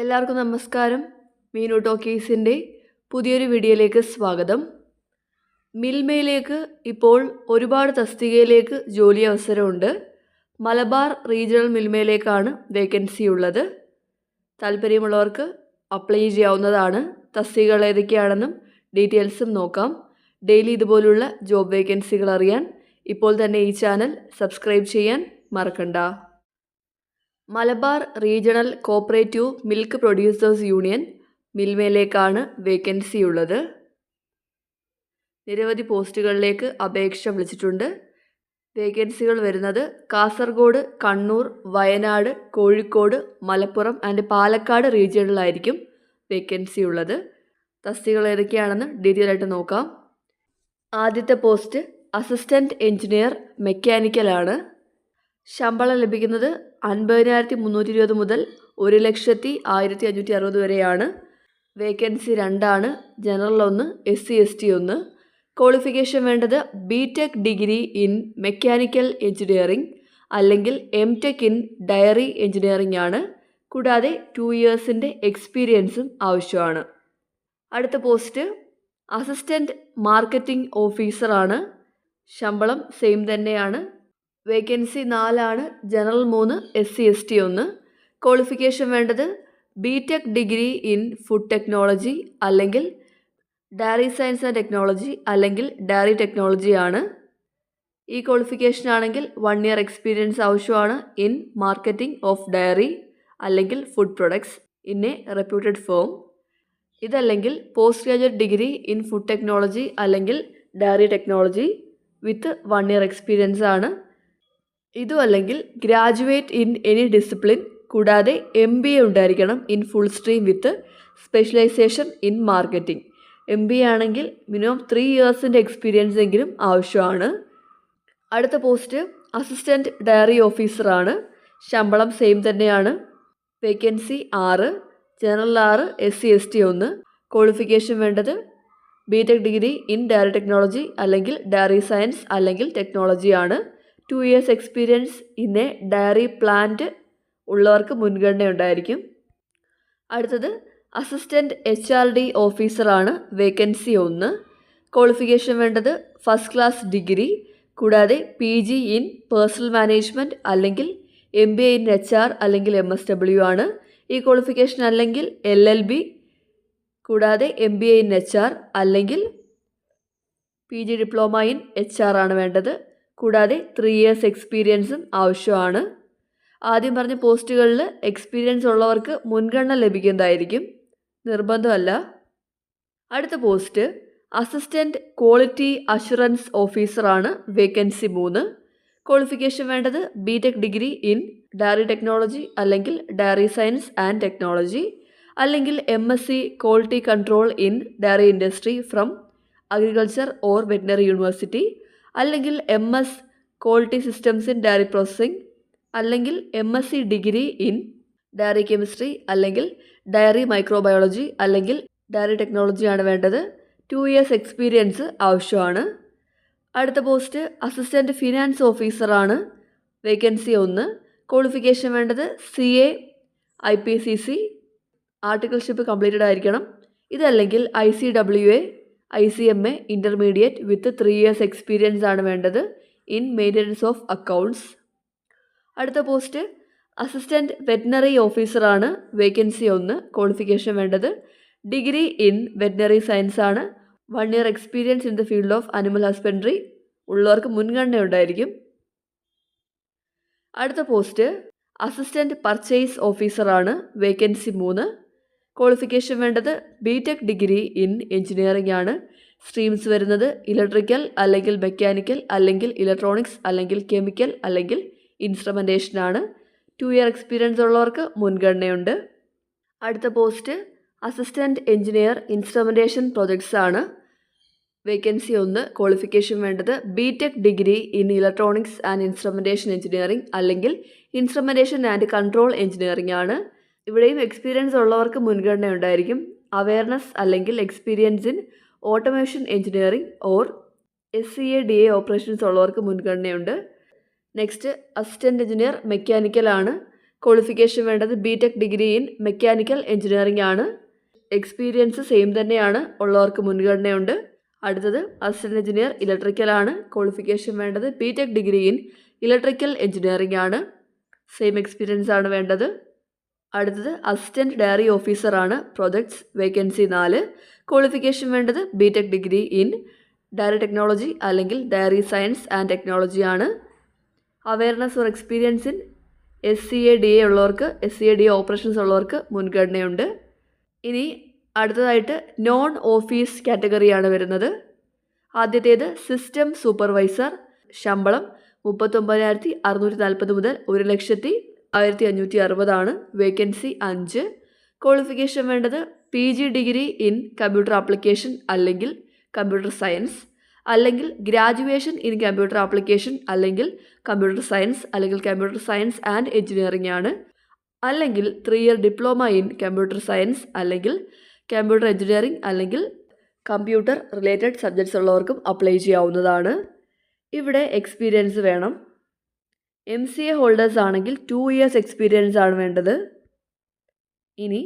എല്ലാവർക്കും നമസ്കാരം. മീനു ടോക്കീസിന്റെ പുതിയൊരു വീഡിയോയിലേക്ക് സ്വാഗതം. മിൽമയിലേക്ക് ഇപ്പോൾ ഒരുപാട് തസ്തികയിലേക്ക് ജോലി അവസരമുണ്ട്. മലബാർ റീജിയണൽ മിൽമയിലേക്കാണ് വേക്കൻസി ഉള്ളത്. താല്പര്യമുള്ളവർക്ക് അപ്ലൈ ചെയ്യാവുന്നതാണ്. തസ്തികകൾ ഏതൊക്കെയാണെന്നും ഡീറ്റെയിൽസും നോക്കാം. ഡെയിലി ഇതുപോലുള്ള ജോബ് വേക്കൻസികൾ അറിയാൻ ഇപ്പോൾ തന്നെ ഈ ചാനൽ സബ്സ്ക്രൈബ് ചെയ്യാൻ മറക്കണ്ട. Malabar regional cooperative milk producers union മിൽമയിലേക്കാണ് vacancy ഉള്ളത്. നിരവധി പോസ്റ്റുകളിലേക്ക് അപേക്ഷ വിളിച്ചിട്ടുണ്ട്. വേക്കൻസികൾ വരുന്നത് കാസർഗോഡ് കണ്ണൂർ വയനാട് കോഴിക്കോട് മലപ്പുറം ആൻഡ് പാലക്കാട് റീജിയണിലായിരിക്കും വേക്കൻസി ഉള്ളത്. തസ്തികൾ ഏതൊക്കെയാണെന്ന് ഡീറ്റെയിൽ ആയിട്ട് നോക്കാം. ആദ്യത്തെ പോസ്റ്റ് അസിസ്റ്റന്റ് എഞ്ചിനീയർ മെക്കാനിക്കലാണ്. ശമ്പളം ലഭിക്കുന്നത് അൻപതിനായിരത്തി മുന്നൂറ്റി ഇരുപത് മുതൽ ഒരു ലക്ഷത്തി ആയിരത്തി അഞ്ഞൂറ്റി അറുപത് വരെയാണ്. വേക്കൻസി രണ്ടാണ് ജനറൽ ഒന്ന് എസ് സി എസ് ടി ഒന്ന്. ക്വാളിഫിക്കേഷൻ വേണ്ടത് B tech degree in mechanical engineering അല്ലെങ്കിൽ M tech in dairy engineering ആണ് കൂടാതെ ടു ഇയേഴ്സിന്റെ എക്സ്പീരിയൻസും ആവശ്യമാണ്. അടുത്ത പോസ്റ്റ് അസിസ്റ്റന്റ് മാർക്കറ്റിംഗ് ഓഫീസറാണ്. ശമ്പളം സെയിം തന്നെയാണ്. വേക്കൻസി നാലാണ് ജനറൽ മൂന്ന് എസ് സി എസ് ടി ഒന്ന്. ക്വാളിഫിക്കേഷൻ വേണ്ടത് B tech degree in food technology അല്ലെങ്കിൽ ഡയറി സയൻസ് ആൻഡ് ടെക്നോളജി അല്ലെങ്കിൽ ഡയറി ടെക്നോളജി ആണ്. ഈ ക്വാളിഫിക്കേഷൻ ആണെങ്കിൽ വൺ ഇയർ എക്സ്പീരിയൻസ് ആവശ്യമാണ് ഇൻ മാർക്കറ്റിംഗ് ഓഫ് ഡയറി അല്ലെങ്കിൽ food products in a reputed firm. ഇതല്ലെങ്കിൽ post graduate degree in food technology അല്ലെങ്കിൽ dairy technology with one year experience ആണ്. ഇതും അല്ലെങ്കിൽ ഗ്രാജുവേറ്റ് ഇൻ എനി ഡിസിപ്ലിൻ കൂടാതെ എം ബി എ ഉണ്ടായിരിക്കണം in full stream with specialization in marketing. M B A ആണെങ്കിൽ minimum three ഇയേഴ്സിന്റെ experience എങ്കിലും ആവശ്യമാണ്. അടുത്ത പോസ്റ്റ് അസിസ്റ്റന്റ് ഡയറി ഓഫീസറാണ് ശമ്പളം സെയിം തന്നെയാണ്. വേക്കൻസി ആറ് ജനറൽ ആറ് എസ് സി എസ് ടി ഒന്ന്. ക്വാളിഫിക്കേഷൻ വേണ്ടത് B tech degree in dairy technology അല്ലെങ്കിൽ ഡയറി സയൻസ് അല്ലെങ്കിൽ ടെക്നോളജി ആണ്. Two years experience in a dairy plant ഉള്ളവർക്ക് മുൻഗണന ഉണ്ടായിരിക്കും. അടുത്തത് അസിസ്റ്റന്റ് എച്ച് ആർ ഡി ഓഫീസറാണ് വേക്കൻസി ഒന്ന്. ക്വാളിഫിക്കേഷൻ വേണ്ടത് ഫസ്റ്റ് ക്ലാസ് ഡിഗ്രി കൂടാതെ P G in personnel management അല്ലെങ്കിൽ M B A in H R അല്ലെങ്കിൽ എം എസ് ഡബ്ല്യു ആണ്. ഈ ക്വാളിഫിക്കേഷൻ അല്ലെങ്കിൽ എൽ എൽ ബി കൂടാതെ M B A in H R അല്ലെങ്കിൽ P G diploma in H R ആണ് വേണ്ടത്. കൂടാതെ ത്രീ ഇയേഴ്സ് എക്സ്പീരിയൻസും ആവശ്യമാണ്. ആദ്യം പറഞ്ഞ പോസ്റ്റുകളിൽ എക്സ്പീരിയൻസ് ഉള്ളവർക്ക് മുൻഗണന ലഭിക്കുന്നതായിരിക്കും. നിർബന്ധമല്ല. അടുത്ത പോസ്റ്റ് അസിസ്റ്റന്റ് ക്വാളിറ്റി അഷുറൻസ് ഓഫീസറാണ് വേക്കൻസി മൂന്ന്. ക്വാളിഫിക്കേഷൻ വേണ്ടത് B tech degree in dairy technology അല്ലെങ്കിൽ ഡയറി സയൻസ് ആൻഡ് ടെക്നോളജി അല്ലെങ്കിൽ M S C quality control in dairy industry from agriculture or veterinary university അല്ലെങ്കിൽ M S quality systems in dairy processing അല്ലെങ്കിൽ M S C degree in dairy chemistry അല്ലെങ്കിൽ dairy microbiology അല്ലെങ്കിൽ dairy ടെക്നോളജിയാണ് വേണ്ടത്. Two years experience ആവശ്യമാണ്. അടുത്ത post assistant finance ഓഫീസറാണ് vacancy ഒന്ന്. ക്വാളിഫിക്കേഷൻ വേണ്ടത് C A I P C C articleship completed ആയിരിക്കണം. ഇതല്ലെങ്കിൽ I C W A I C M A intermediate with three years experience ആണ് വേണ്ടത് ഇൻ മെയിന്റനൻസ് ഓഫ് അക്കൗണ്ട്സ് അടുത്ത post assistant veterinary ഓഫീസറാണ് vacancy ഒന്ന് qualification വേണ്ടത്. Degree in veterinary science ആണ്. One year experience in the field of animal husbandry ഉള്ളവർക്ക് മുൻഗണന ഉണ്ടായിരിക്കും. അടുത്ത പോസ്റ്റ് അസിസ്റ്റന്റ് പർച്ചേസ് ഓഫീസറാണ് വേക്കൻസി മൂന്ന് ക്വാളിഫിക്കേഷൻ വേണ്ടത്. ബി ഡിഗ്രി ഇൻ എഞ്ചിനീയറിംഗ് ആണ്. സ്ട്രീംസ് വരുന്നത് ഇലക്ട്രിക്കൽ അല്ലെങ്കിൽ മെക്കാനിക്കൽ അല്ലെങ്കിൽ ഇലക്ട്രോണിക്സ് അല്ലെങ്കിൽ കെമിക്കൽ അല്ലെങ്കിൽ ഇൻസ്ട്രുമെന്റേഷൻ ആണ്. ടു ഇയർ എക്സ്പീരിയൻസ് ഉള്ളവർക്ക് മുൻഗണനയുണ്ട്. അടുത്ത post assistant engineer instrumentation projects ആണ്. വേക്കൻസി ഒന്ന് ക്വാളിഫിക്കേഷൻ വേണ്ടത്. B tech degree in electronics and instrumentation engineering അല്ലെങ്കിൽ ഇൻസ്ട്രുമെന്റേഷൻ ആൻഡ് കൺട്രോൾ എഞ്ചിനീയറിംഗ് ആണ്. ഇവിടെയും എക്സ്പീരിയൻസ് ഉള്ളവർക്ക് മുൻഗണന ഉണ്ടായിരിക്കും അവയർനെസ് അല്ലെങ്കിൽ experience in automation engineering or S C A D A operations ഉള്ളവർക്ക് മുൻഗണനയുണ്ട്. നെക്സ്റ്റ് അസിസ്റ്റന്റ് എഞ്ചിനീയർ മെക്കാനിക്കൽ ആണ്. ക്വാളിഫിക്കേഷൻ വേണ്ടത് B tech degree in mechanical engineering ആണ്. എക്സ്പീരിയൻസ് സെയിം തന്നെയാണ് ഉള്ളവർക്ക് മുൻഗണനയുണ്ട്. അടുത്തത് അസിസ്റ്റന്റ് എഞ്ചിനീയർ ഇലക്ട്രിക്കൽ ആണ്. ക്വാളിഫിക്കേഷൻ വേണ്ടത് B tech degree in electrical engineering ആണ്. സെയിം എക്സ്പീരിയൻസ് ആണ് വേണ്ടത്. അടുത്തത് അസിസ്റ്റന്റ് ഡയറി ഓഫീസറാണ് പ്രൊജക്ട്സ് വേക്കൻസി നാല്. ക്വാളിഫിക്കേഷൻ വേണ്ടത് B tech degree in dairy technology അല്ലെങ്കിൽ ഡയറി സയൻസ് ആൻഡ് ടെക്നോളജി ആണ്. Awareness or experience in S C A D A ഉള്ളവർക്ക് S C A D A operations ഉള്ളവർക്ക് മുൻഗണനയുണ്ട്. ഇനി അടുത്തതായിട്ട് നോൺ ഓഫീസ് കാറ്റഗറിയാണ് വരുന്നത്. ആദ്യത്തേത് സിസ്റ്റം സൂപ്പർവൈസർ ശമ്പളം മുപ്പത്തൊമ്പതിനായിരത്തി അറുന്നൂറ്റി നാൽപ്പത് മുതൽ ഒരു ലക്ഷത്തി ആയിരത്തി അഞ്ഞൂറ്റി അറുപതാണ് വേക്കൻസി അഞ്ച്. ക്വാളിഫിക്കേഷൻ വേണ്ടത് P G degree in computer application അല്ലെങ്കിൽ കമ്പ്യൂട്ടർ സയൻസ് അല്ലെങ്കിൽ ഗ്രാജുവേഷൻ ഇൻ കമ്പ്യൂട്ടർ ആപ്ലിക്കേഷൻ അല്ലെങ്കിൽ കമ്പ്യൂട്ടർ സയൻസ് അല്ലെങ്കിൽ കമ്പ്യൂട്ടർ സയൻസ് ആൻഡ് എഞ്ചിനീയറിംഗ് ആണ്. അല്ലെങ്കിൽ three year diploma in computer science അല്ലെങ്കിൽ കമ്പ്യൂട്ടർ എഞ്ചിനീയറിംഗ് അല്ലെങ്കിൽ കമ്പ്യൂട്ടർ റിലേറ്റഡ് സബ്ജക്ട്സ് ഉള്ളവർക്കും അപ്ലൈ ചെയ്യാവുന്നതാണ്. ഇവിടെ എക്സ്പീരിയൻസ് വേണം. എം സി എ ഹോൾഡേഴ്സ് ആണെങ്കിൽ ടു ഇയേഴ്സ് എക്സ്പീരിയൻസ് ആണ് വേണ്ടത്. ഇനി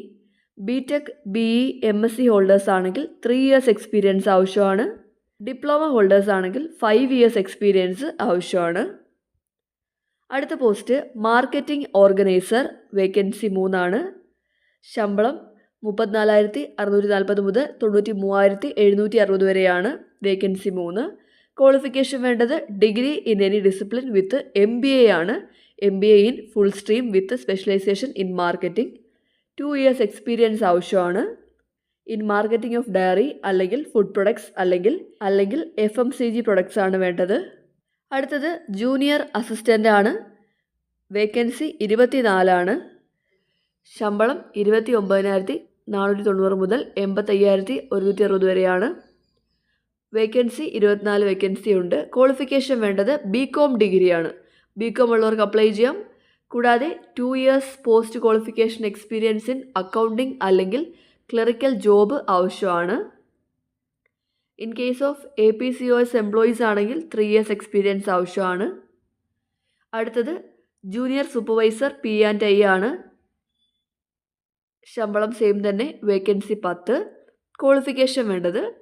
B tech B E M S C holders ആണെങ്കിൽ ത്രീ ഇയേഴ്സ് എക്സ്പീരിയൻസ് ആവശ്യമാണ്. ഡിപ്ലോമ ഹോൾഡേഴ്സ് ആണെങ്കിൽ ഫൈവ് ഇയേഴ്സ് എക്സ്പീരിയൻസ് ആവശ്യമാണ്. അടുത്ത പോസ്റ്റ് മാർക്കറ്റിംഗ് ഓർഗനൈസർ വേക്കൻസി മൂന്നാണ്. ശമ്പളം മുപ്പത്തിനാലായിരത്തി അറുന്നൂറ്റി നാൽപ്പത് മുതൽ തൊണ്ണൂറ്റി മൂവായിരത്തി എഴുന്നൂറ്റി അറുപത് വരെയാണ് വേക്കൻസി മൂന്ന്. ക്വാളിഫിക്കേഷൻ വേണ്ടത് degree in any discipline with M B A ആണ്. M B A in full stream with specialization in marketing two years experience ആവശ്യമാണ്. ഇൻ മാർക്കറ്റിംഗ് ഓഫ് ഡയറി അല്ലെങ്കിൽ ഫുഡ് പ്രൊഡക്ട്സ് അല്ലെങ്കിൽ അല്ലെങ്കിൽ F M C G products ആണ് വേണ്ടത്. അടുത്തത് junior assistant ആണ്. Vacancy ഇരുപത്തിനാലാണ് ശമ്പളം ഇരുപത്തി ഒമ്പതിനായിരത്തി നാനൂറ്റി തൊണ്ണൂറ് മുതൽ എൺപത്തയ്യായിരത്തി ഒരുന്നൂറ്റി അറുപത് വരെയാണ്. വേക്കൻസി ഇരുപത്തിനാല് വേക്കൻസി ഉണ്ട്. ക്വാളിഫിക്കേഷൻ വേണ്ടത് ബി കോം ഡിഗ്രിയാണ് ബി കോം ഉള്ളവർക്ക് അപ്ലൈ ചെയ്യാം. കൂടാതെ two years post qualification experience in accounting അല്ലെങ്കിൽ ക്ലറിക്കൽ ജോബ് ആവശ്യമാണ്. In case of A P C O S employees ആണെങ്കിൽ ത്രീ ഇയേഴ്സ് എക്സ്പീരിയൻസ് ആവശ്യമാണ്. അടുത്തത് junior supervisor P and I ആണ്. ശമ്പളം സെയിം തന്നെ വേക്കൻസി പത്ത്. ക്വാളിഫിക്കേഷൻ വേണ്ടത്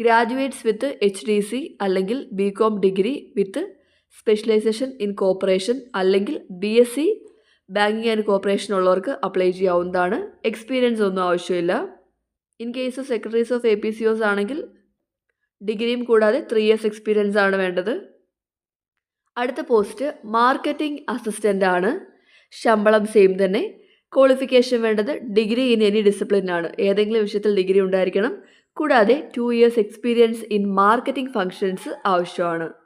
graduates with H D C അല്ലെങ്കിൽ B com degree with specialization in cooperation അല്ലെങ്കിൽ B S C banking and cooperation ഉള്ളവർക്ക് അപ്ലൈ ചെയ്യാവുന്നതാണ്. എക്സ്പീരിയൻസ് ഒന്നും ആവശ്യമില്ല. In case secretaries of A P C OS ആണെങ്കിൽ ഡിഗ്രിയും കൂടാതെ ത്രീ ഇയേഴ്സ് എക്സ്പീരിയൻസ് ആണ് വേണ്ടത്. അടുത്ത പോസ്റ്റ് മാർക്കറ്റിംഗ് അസിസ്റ്റന്റ് ആണ്. ശമ്പളം സെയിം തന്നെ. ക്വാളിഫിക്കേഷൻ വേണ്ടത് ഡിഗ്രി ഇൻ എനി ഡിസിപ്ലിൻ ആണ്. ഏതെങ്കിലും വിഷയത്തിൽ ഡിഗ്രി ഉണ്ടായിരിക്കണം. കൂടാതെ two years experience in marketing functions ആവശ്യമാണ്.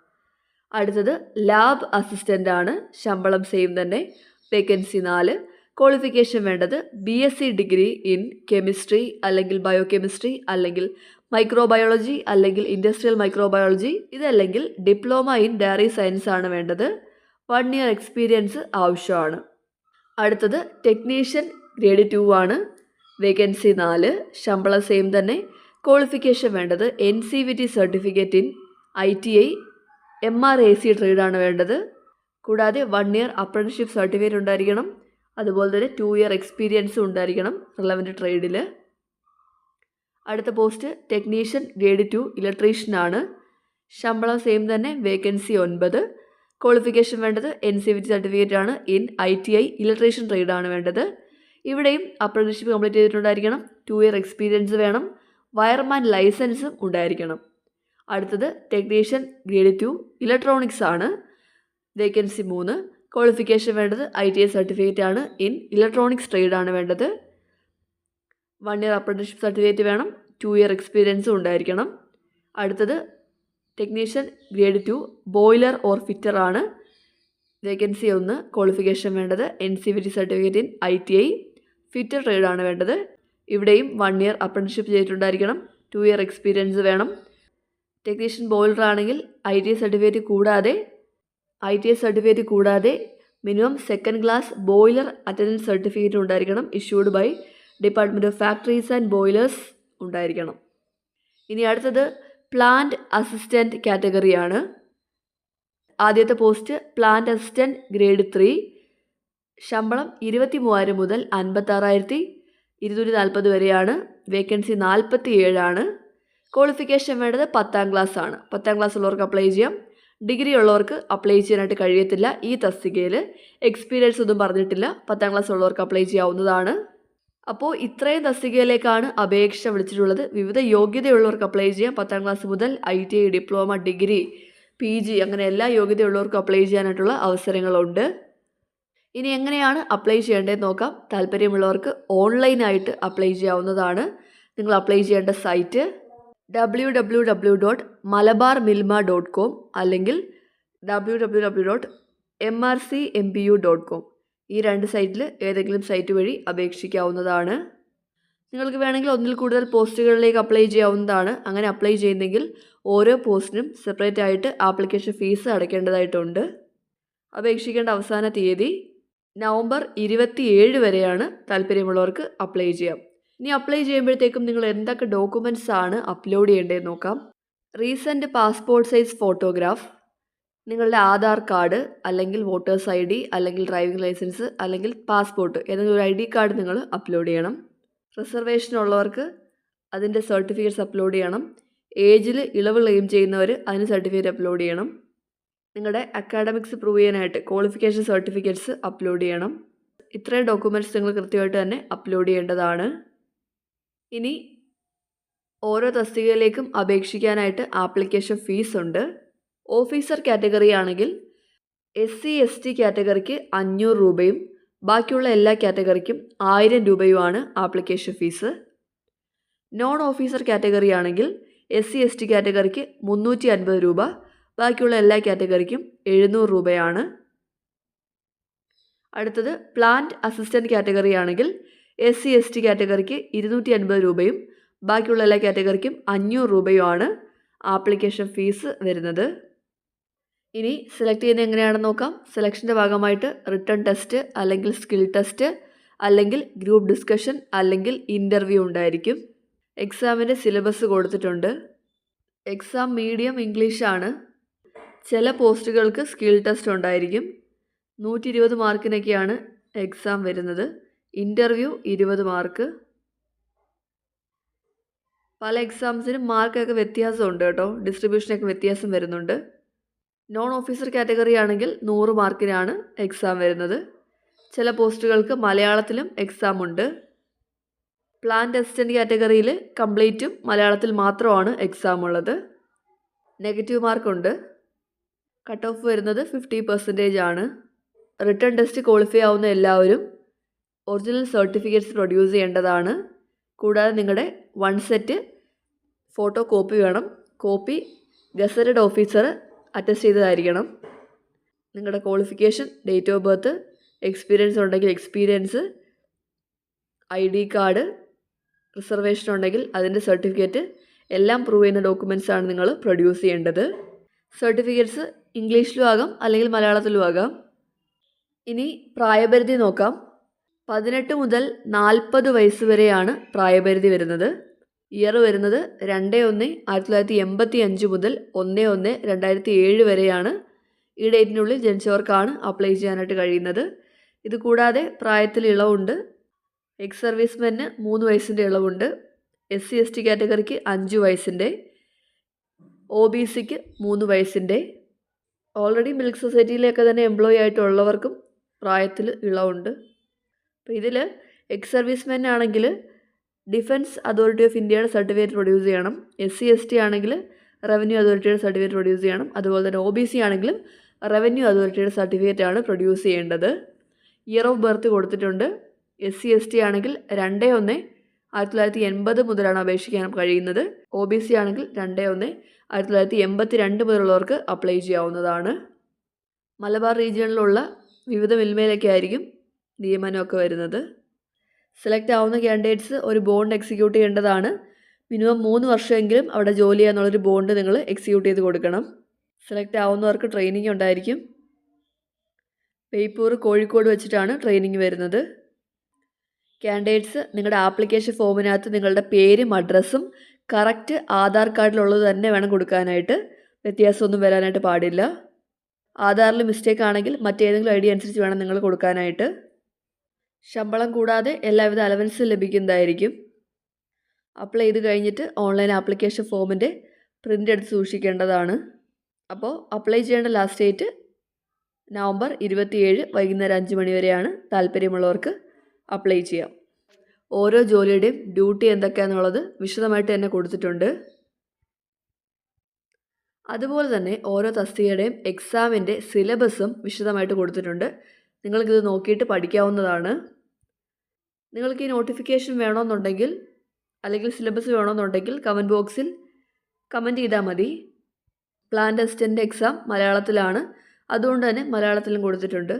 അടുത്തത് ലാബ് അസിസ്റ്റന്റ് ആണ്. ശമ്പളം സെയിം തന്നെ. വേക്കൻസി നാല്. ക്വാളിഫിക്കേഷൻ വേണ്ടത് B S C degree in chemistry അല്ലെങ്കിൽ ബയോ കെമിസ്ട്രി അല്ലെങ്കിൽ മൈക്രോബയോളജി അല്ലെങ്കിൽ ഇൻഡസ്ട്രിയൽ മൈക്രോബയോളജി ഇതല്ലെങ്കിൽ ഡിപ്ലോമ ഇൻ ഡയറി സയൻസ് ആണ് വേണ്ടത്. വൺ ഇയർ എക്സ്പീരിയൻസ് ആവശ്യമാണ്. അടുത്തത് ടെക്നീഷ്യൻ ഗ്രേഡ് ടു ആണ്. വേക്കൻസി നാല്. ശമ്പളം സെയിം തന്നെ. ക്വാളിഫിക്കേഷൻ വേണ്ടത് N C V T certificate in I T I M R A C ട്രേഡാണ് വേണ്ടത്. കൂടാതെ വൺ ഇയർ അപ്രൻഷിപ്പ് സർട്ടിഫിക്കറ്റ് ഉണ്ടായിരിക്കണം. അതുപോലെ തന്നെ ടു ഇയർ എക്സ്പീരിയൻസും ഉണ്ടായിരിക്കണം റിലവന്റ് ട്രേഡിൽ അടുത്ത പോസ്റ്റ് ടെക്നീഷ്യൻ ഗ്രേഡ് ടു ഇലക്ട്രീഷ്യനാണ് ശമ്പളം സെയിം തന്നെ വേക്കൻസി ഒൻപത്. ക്വാളിഫിക്കേഷൻ വേണ്ടത് എൻ സി വി സർട്ടിഫിക്കറ്റ് ആണ്. In I T I electrician ട്രേഡാണ് വേണ്ടത്. ഇവിടെയും അപ്രന്റിഷിപ്പ് കംപ്ലീറ്റ് ചെയ്തിട്ടുണ്ടായിരിക്കണം. ടു ഇയർ എക്സ്പീരിയൻസ് വേണം. വയർമാൻ ലൈസൻസും ഉണ്ടായിരിക്കണം. അടുത്തത് ടെക്നീഷ്യൻ ഗ്രേഡ് ടു ഇലക്ട്രോണിക്സ് ആണ്. വേക്കൻസി മൂന്ന്. ക്വാളിഫിക്കേഷൻ വേണ്ടത് ഐ ടി ഐ സർട്ടിഫിക്കറ്റ് ആണ്. ഇൻ ഇലക്ട്രോണിക്സ് ട്രേഡ് ആണ് വേണ്ടത്. വൺ ഇയർ അപ്രന്റീഷിപ്പ് സർട്ടിഫിക്കറ്റ് വേണം. ടു ഇയർ എക്സ്പീരിയൻസും ഉണ്ടായിരിക്കണം. അടുത്തത് technician grade two boiler or fitter ആണ്. വേക്കൻസി ഒന്ന്. ക്വാളിഫിക്കേഷൻ വേണ്ടത് N C V T certificate in I T I fitter trade ആണ് വേണ്ടത്. ഇവിടെയും വൺ ഇയർ അപ്രന്റീഷിപ്പ് ചെയ്തിട്ടുണ്ടായിരിക്കണം. ടു ഇയർ എക്സ്പീരിയൻസ് വേണം. ടെക്നീഷ്യൻ ബോയിലർ ആണെങ്കിൽ ഐ ടി സർട്ടിഫിക്കറ്റ് കൂടാതെ ഐ ടി സർട്ടിഫിക്കറ്റ് കൂടാതെ minimum second class boiler attendance certificate ഉണ്ടായിരിക്കണം issued by department of factories and boilers ഉണ്ടായിരിക്കണം. ഇനി അടുത്തത് പ്ലാന്റ് അസിസ്റ്റന്റ് കാറ്റഗറിയാണ് ആദ്യത്തെ post plant assistant grade three ശമ്പളം ഇരുപത്തി മൂവായിരം മുതൽ അൻപത്താറായിരത്തി ഇരുന്നൂറ്റി നാൽപ്പത് വരെയാണ്. വേക്കൻസി നാൽപ്പത്തി ഏഴാണ് ക്വാളിഫിക്കേഷൻ വേണ്ടത് പത്താം ക്ലാസ് ആണ്. പത്താം ക്ലാസ് ഉള്ളവർക്ക് അപ്ലൈ ചെയ്യാം. ഡിഗ്രി ഉള്ളവർക്ക് അപ്ലൈ ചെയ്യാനായിട്ട് കഴിയത്തില്ല. ഈ തസ്തികയിൽ എക്സ്പീരിയൻസ് ഒന്നും പറഞ്ഞിട്ടില്ല. പത്താം ക്ലാസ് ഉള്ളവർക്ക് അപ്ലൈ ചെയ്യാവുന്നതാണ്. അപ്പോൾ ഇത്രയും തസ്തികയിലേക്കാണ് അപേക്ഷ വിളിച്ചിട്ടുള്ളത്. വിവിധ യോഗ്യതയുള്ളവർക്ക് അപ്ലൈ ചെയ്യാം. പത്താം ക്ലാസ് മുതൽ I T I diploma degree P G അങ്ങനെ എല്ലാ യോഗ്യതയുള്ളവർക്കും അപ്ലൈ ചെയ്യാനായിട്ടുള്ള അവസരങ്ങളുണ്ട്. ഇനി എങ്ങനെയാണ് അപ്ലൈ ചെയ്യേണ്ടതെന്ന് നോക്കാം. താല്പര്യമുള്ളവർക്ക് ഓൺലൈനായിട്ട് അപ്ലൈ ചെയ്യാവുന്നതാണ്. നിങ്ങൾ അപ്ലൈ ചെയ്യേണ്ട site W W W dot Malabar Milma dot com അല്ലെങ്കിൽ W W W dot M R C M P U dot com ഈ രണ്ട് സൈറ്റിൽ ഏതെങ്കിലും സൈറ്റ് വഴി അപേക്ഷിക്കാവുന്നതാണ്. നിങ്ങൾക്ക് വേണമെങ്കിൽ ഒന്നിൽ കൂടുതൽ പോസ്റ്റുകളിലേക്ക് അപ്ലൈ ചെയ്യാവുന്നതാണ്. അങ്ങനെ അപ്ലൈ ചെയ്യുന്നെങ്കിൽ ഓരോ പോസ്റ്റിനും സെപ്പറേറ്റ് ആയിട്ട് ആപ്ലിക്കേഷൻ ഫീസ് അടയ്ക്കേണ്ടതായിട്ടുണ്ട്. അപേക്ഷിക്കേണ്ട അവസാന തീയതി നവംബർ ഇരുപത്തിയേഴ് വരെയാണ് താല്പര്യമുള്ളവർക്ക് അപ്ലൈ ചെയ്യാം. ഇനി അപ്ലൈ ചെയ്യുമ്പോഴത്തേക്കും നിങ്ങൾ എന്തൊക്കെ ഡോക്യുമെന്റ്സ് ആണ് അപ്ലോഡ് ചെയ്യേണ്ടതെന്ന് നോക്കാം. റീസെന്റ് പാസ്പോർട്ട് സൈസ് ഫോട്ടോഗ്രാഫ് നിങ്ങളുടെ ആധാർ കാർഡ് അല്ലെങ്കിൽ വോട്ടേഴ്സ് ഐ ഡി അല്ലെങ്കിൽ ഡ്രൈവിംഗ് ലൈസൻസ് അല്ലെങ്കിൽ പാസ്പോർട്ട് ഏതെങ്കിലും ഒരു ഐ ഡി കാർഡ് നിങ്ങൾ അപ്ലോഡ് ചെയ്യണം. റിസർവേഷൻ ഉള്ളവർക്ക് അതിന്റെ സർട്ടിഫിക്കറ്റ്സ് അപ്ലോഡ് ചെയ്യണം. ഏജിൽ ഇളവ് ക്ലെയിം ചെയ്യുന്നവർ അതിന് സർട്ടിഫിക്കറ്റ് അപ്ലോഡ് ചെയ്യണം. നിങ്ങളുടെ അക്കാഡമിക്സ് പ്രൂവ് ചെയ്യാനായിട്ട് ക്വാളിഫിക്കേഷൻ സർട്ടിഫിക്കറ്റ്സ് അപ്ലോഡ് ചെയ്യണം. ഇത്രയും ഡോക്യുമെന്റ്സ് നിങ്ങൾ കൃത്യമായിട്ട് തന്നെ അപ്ലോഡ് ചെയ്യേണ്ടതാണ്. ഇനി ഓരോ തസ്തികയിലേക്കും അപേക്ഷിക്കാനായിട്ട് ആപ്ലിക്കേഷൻ ഫീസ് ഉണ്ട് ഓഫീസർ കാറ്റഗറി ആണെങ്കിൽ എസ് സി എസ് ടി കാറ്റഗറിക്ക് അഞ്ഞൂറ് രൂപയും ബാക്കിയുള്ള എല്ലാ കാറ്റഗറിക്കും ആയിരം രൂപയുമാണ് application fees. Non officer category ആണെങ്കിൽ എസ് സി എസ് ടി കാറ്റഗറിക്ക് മുന്നൂറ്റി അൻപത് രൂപ ബാക്കിയുള്ള എല്ലാ കാറ്റഗറിക്കും എഴുന്നൂറ് രൂപയാണ്. അടുത്തത് പ്ലാന്റ് അസിസ്റ്റന്റ് കാറ്റഗറി ആണെങ്കിൽ എസ് സി എസ് ടി കാറ്റഗറിക്ക് ഇരുന്നൂറ്റി അൻപത് രൂപയും ബാക്കിയുള്ള എല്ലാ കാറ്റഗറിക്കും അഞ്ഞൂറ് രൂപയുമാണ് ആപ്ലിക്കേഷൻ ഫീസ് വരുന്നത്. ഇനി സെലക്ട് ചെയ്യുന്നത് എങ്ങനെയാണെന്ന് നോക്കാം. സെലക്ഷന്റെ ഭാഗമായിട്ട് റിട്ടേൺ ടെസ്റ്റ് അല്ലെങ്കിൽ സ്കിൽ ടെസ്റ്റ് അല്ലെങ്കിൽ ഗ്രൂപ്പ് ഡിസ്കഷൻ അല്ലെങ്കിൽ ഇന്റർവ്യൂ ഉണ്ടായിരിക്കും. എക്സാമിന്റെ സിലബസ് കൊടുത്തിട്ടുണ്ട്. എക്സാം മീഡിയം ഇംഗ്ലീഷാണ് ചില പോസ്റ്റുകൾക്ക് സ്കിൽ ടെസ്റ്റ് ഉണ്ടായിരിക്കും. നൂറ്റി ഇരുപത് മാർക്കിനൊക്കെയാണ് എക്സാം വരുന്നത്. ഇന്റർവ്യൂ ഇരുപത് മാർക്ക്. പല എക്സാംസിനും മാർക്കൊക്കെ വ്യത്യാസമുണ്ട് കേട്ടോ. ഡിസ്ട്രിബ്യൂഷനൊക്കെ വ്യത്യാസം വരുന്നുണ്ട്. നോൺ ഓഫീസർ കാറ്റഗറി ആണെങ്കിൽ നൂറ് മാർക്കിനാണ് എക്സാം വരുന്നത്. ചില പോസ്റ്റുകൾക്ക് മലയാളത്തിലും എക്സാം ഉണ്ട്. പ്ലാന്റ് അസിസ്റ്റന്റ് കാറ്റഗറിയിൽ കംപ്ലീറ്റും മലയാളത്തിൽ മാത്രമാണ് എക്സാം ഉള്ളത്. നെഗറ്റീവ് മാർക്കുണ്ട്. കട്ട് ഓഫ് വരുന്നത് ഫിഫ്റ്റി പെർസെന്റേജ് ആണ്. റിട്ടേൺ ടെസ്റ്റ് ക്വാളിഫൈ ആവുന്ന എല്ലാവരും ഒറിജിനൽ സർട്ടിഫിക്കറ്റ്സ് പ്രൊഡ്യൂസ് ചെയ്യേണ്ടതാണ്. കൂടാതെ നിങ്ങളുടെ വൺ സെറ്റ് ഫോട്ടോ കോപ്പി വേണം. കോപ്പി ഗസറ്റഡ് ഓഫീസർ അറ്റസ്റ്റ് ചെയ്തതായിരിക്കണം. നിങ്ങളുടെ qualification date of birth experience ഉണ്ടെങ്കിൽ experience I D card reservation ഉണ്ടെങ്കിൽ അതിന്റെ സർട്ടിഫിക്കറ്റ് എല്ലാം പ്രൂവ് ചെയ്യുന്ന ഡോക്യുമെന്റ്സ് ആണ് നിങ്ങൾ പ്രൊഡ്യൂസ് ചെയ്യേണ്ടത്. സർട്ടിഫിക്കറ്റ്സ് ഇംഗ്ലീഷിലും ആകാം അല്ലെങ്കിൽ മലയാളത്തിലും ആകാം. ഇനി പ്രായപരിധി നോക്കാം. പതിനെട്ട് മുതൽ നാൽപ്പത് വയസ്സ് വരെയാണ് പ്രായപരിധി വരുന്നത്. ഇയർ വരുന്നത് രണ്ട് ഒന്ന് ആയിരത്തി തൊള്ളായിരത്തി എൺപത്തി അഞ്ച് മുതൽ ഒന്ന് ഒന്ന് രണ്ടായിരത്തി ഏഴ് വരെയാണ് ഈ ഡേറ്റിനുള്ളിൽ ജനിച്ചവർക്കാണ് അപ്ലൈ ചെയ്യാനായിട്ട് കഴിയുന്നത്. ഇത് കൂടാതെ പ്രായത്തിൽ ഇളവുണ്ട്. എക്സ് സർവീസ്മെന് മൂന്ന് വയസ്സിന്റെ ഇളവുണ്ട്. എസ് സി എസ് ടി കാറ്റഗറിക്ക് അഞ്ച് വയസ്സിന്റെ ഒ ബി സിക്ക് മൂന്ന് വയസ്സിന്റെ. ഓൾറെഡി മിൽക്ക് സൊസൈറ്റിയിലൊക്കെ തന്നെ എംപ്ലോയി ആയിട്ടുള്ളവർക്കും പ്രായത്തിൽ ഇളവുണ്ട്. അപ്പോൾ ഇതിൽ എക്സ് സർവീസ്മെൻ ആണെങ്കിൽ ഡിഫൻസ് അതോറിറ്റി ഓഫ് ഇന്ത്യയുടെ സർട്ടിഫിക്കറ്റ് പ്രൊഡ്യൂസ് ചെയ്യണം. എസ് സി എസ് ടി ആണെങ്കിൽ റവന്യൂ അതോറിറ്റിയുടെ സർട്ടിഫിക്കറ്റ് പ്രൊഡ്യൂസ് ചെയ്യണം. അതുപോലെ തന്നെ ഒ ബി സി ആണെങ്കിലും റവന്യൂ അതോറിറ്റിയുടെ സർട്ടിഫിക്കറ്റ് ആണ് പ്രൊഡ്യൂസ് ചെയ്യേണ്ടത്. ഇയർ ഓഫ് ബർത്ത് കൊടുത്തിട്ടുണ്ട്. എസ് സി എസ് ടി ആണെങ്കിൽ രണ്ട് ഒന്ന് ആയിരത്തി തൊള്ളായിരത്തി എൺപത് മുതലാണ് അപേക്ഷിക്കാൻ കഴിയുന്നത്. ഒ ബി സി ആണെങ്കിൽ രണ്ട് ഒന്ന് ആയിരത്തി തൊള്ളായിരത്തി എൺപത്തി രണ്ട് മുതലുള്ളവർക്ക് അപ്ലൈ ചെയ്യാവുന്നതാണ്. മലബാർ റീജിയണിലുള്ള വിവിധ മിൽമയിലൊക്കെ ആയിരിക്കും നിയമനമൊക്കെ വരുന്നത്. സെലക്ട് ആവുന്ന ക്യാൻഡിഡേറ്റ്സ് ഒരു ബോണ്ട് എക്സിക്യൂട്ട് ചെയ്യേണ്ടതാണ്. മിനിമം മൂന്ന് വർഷമെങ്കിലും അവിടെ ജോലി ചെയ്യാന്നുള്ളൊരു ബോണ്ട് നിങ്ങൾ എക്സിക്യൂട്ട് ചെയ്ത് കൊടുക്കണം. സെലക്ട് ആവുന്നവർക്ക് ട്രെയിനിങ് ഉണ്ടായിരിക്കും. ബേപ്പൂർ കോഴിക്കോട് വെച്ചിട്ടാണ് ട്രെയിനിങ് വരുന്നത്. ക്യാൻഡിഡേറ്റ്സ് നിങ്ങളുടെ ആപ്ലിക്കേഷൻ ഫോമിനകത്ത് നിങ്ങളുടെ പേരും അഡ്രസ്സും കറക്റ്റ് ആധാർ കാർഡിലുള്ളത് തന്നെ വേണം കൊടുക്കാനായിട്ട്. വ്യത്യാസമൊന്നും വരാനായിട്ട് പാടില്ല. ആധാറിൽ മിസ്റ്റേക്ക് ആണെങ്കിൽ മറ്റേതെങ്കിലും ഐ ഡി അനുസരിച്ച് വേണം നിങ്ങൾ കൊടുക്കാനായിട്ട്. ശമ്പളം കൂടാതെ എല്ലാവിധ അലവൻസും ലഭിക്കുന്നതായിരിക്കും. അപ്ലൈ ചെയ്ത് കഴിഞ്ഞിട്ട് ഓൺലൈൻ ആപ്ലിക്കേഷൻ ഫോമിന്റെ പ്രിന്റ് എടുത്ത് സൂക്ഷിക്കേണ്ടതാണ്. അപ്പോൾ അപ്ലൈ ചെയ്യേണ്ട ലാസ്റ്റ് ഡേറ്റ് നവംബർ ഇരുപത്തിയേഴ് വൈകുന്നേരം അഞ്ച് മണി വരെയാണ്. താല്പര്യമുള്ളവർക്ക് അപ്ലൈ ചെയ്യാം. ഓരോ ജോലിയുടെയും ഡ്യൂട്ടി എന്തൊക്കെയാണെന്നുള്ളത് വിശദമായിട്ട് തന്നെ കൊടുത്തിട്ടുണ്ട്. അതുപോലെ തന്നെ ഓരോ തസ്തികയുടെയും എക്സാമിന്റെ സിലബസും വിശദമായിട്ട് കൊടുത്തിട്ടുണ്ട്. നിങ്ങൾക്കിത് നോക്കിയിട്ട് പഠിക്കാവുന്നതാണ്. നിങ്ങൾക്ക് ഈ നോട്ടിഫിക്കേഷൻ വേണമെന്നുണ്ടെങ്കിൽ അല്ലെങ്കിൽ സിലബസ് വേണമെന്നുണ്ടെങ്കിൽ കമന്റ് ബോക്സിൽ കമന്റ് ചെയ്താൽ മതി. പ്ലാൻ ടെസ്റ്റിന്റെ എക്സാം മലയാളത്തിലാണ്. അതുകൊണ്ട് തന്നെ മലയാളത്തിലും കൊടുത്തിട്ടുണ്ട്.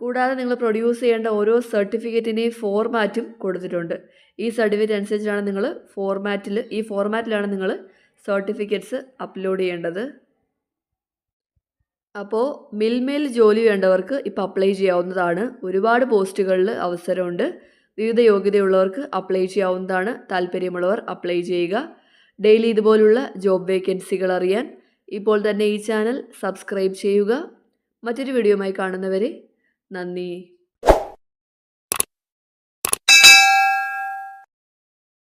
കൂടാതെ നിങ്ങൾ പ്രൊഡ്യൂസ് ചെയ്യേണ്ട ഓരോ സർട്ടിഫിക്കറ്റിന്റെയും ഫോർമാറ്റും കൊടുത്തിട്ടുണ്ട്. ഈ സർട്ടിഫിക്കറ്റ് അനുസരിച്ചാണ് നിങ്ങൾ ഫോർമാറ്റിൽ ഈ ഫോർമാറ്റിലാണ് നിങ്ങൾ സർട്ടിഫിക്കറ്റ്സ് അപ്ലോഡ് ചെയ്യേണ്ടത്. അപ്പോൾ മിൽമേൽ ജോലി വേണ്ടവർക്ക് ഇപ്പോൾ അപ്ലൈ ചെയ്യാവുന്നതാണ്. ഒരുപാട് പോസ്റ്റുകളിൽ അവസരമുണ്ട്. വിവിധ യോഗ്യതയുള്ളവർക്ക് അപ്ലൈ ചെയ്യാവുന്നതാണ്. താല്പര്യമുള്ളവർ അപ്ലൈ ചെയ്യുക. ഡെയിലി ഇതുപോലുള്ള ജോബ് വേക്കൻസികൾ അറിയാൻ ഇപ്പോൾ തന്നെ ഈ ചാനൽ സബ്സ്ക്രൈബ് ചെയ്യുക. മറ്റൊരു വീഡിയോയുമായി കാണുന്നവരെ നന്ദി.